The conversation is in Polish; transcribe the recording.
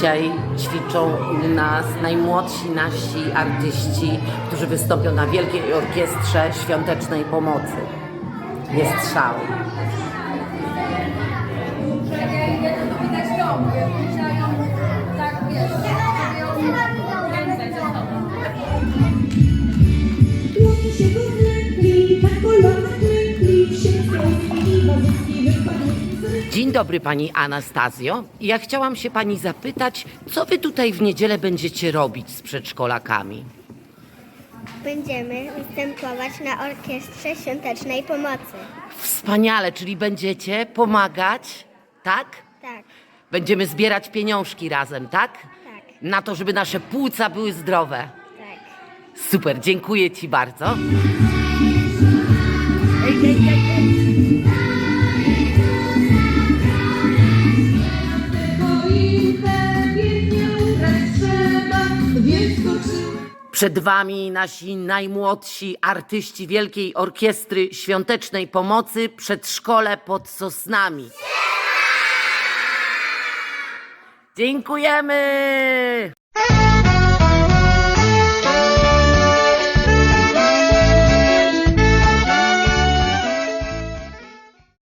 Dzisiaj ćwiczą u nas najmłodsi nasi artyści, którzy wystąpią na Wielkiej Orkiestrze Świątecznej Pomocy. Jest szał. Dzień dobry Pani Anastazjo. Ja chciałam się Pani zapytać, co Wy tutaj w niedzielę będziecie robić z przedszkolakami? Będziemy występować na Orkiestrze Świątecznej Pomocy. Wspaniale, czyli będziecie pomagać, tak? Tak, Będziemy zbierać pieniążki razem, tak? tak, Na to, żeby nasze płuca były zdrowe. tak. Super, dziękuję Ci bardzo. choinkę Przed Wami nasi najmłodsi artyści Wielkiej Orkiestry Świątecznej Pomocy Przedszkole pod Sosnami. Dziękujemy!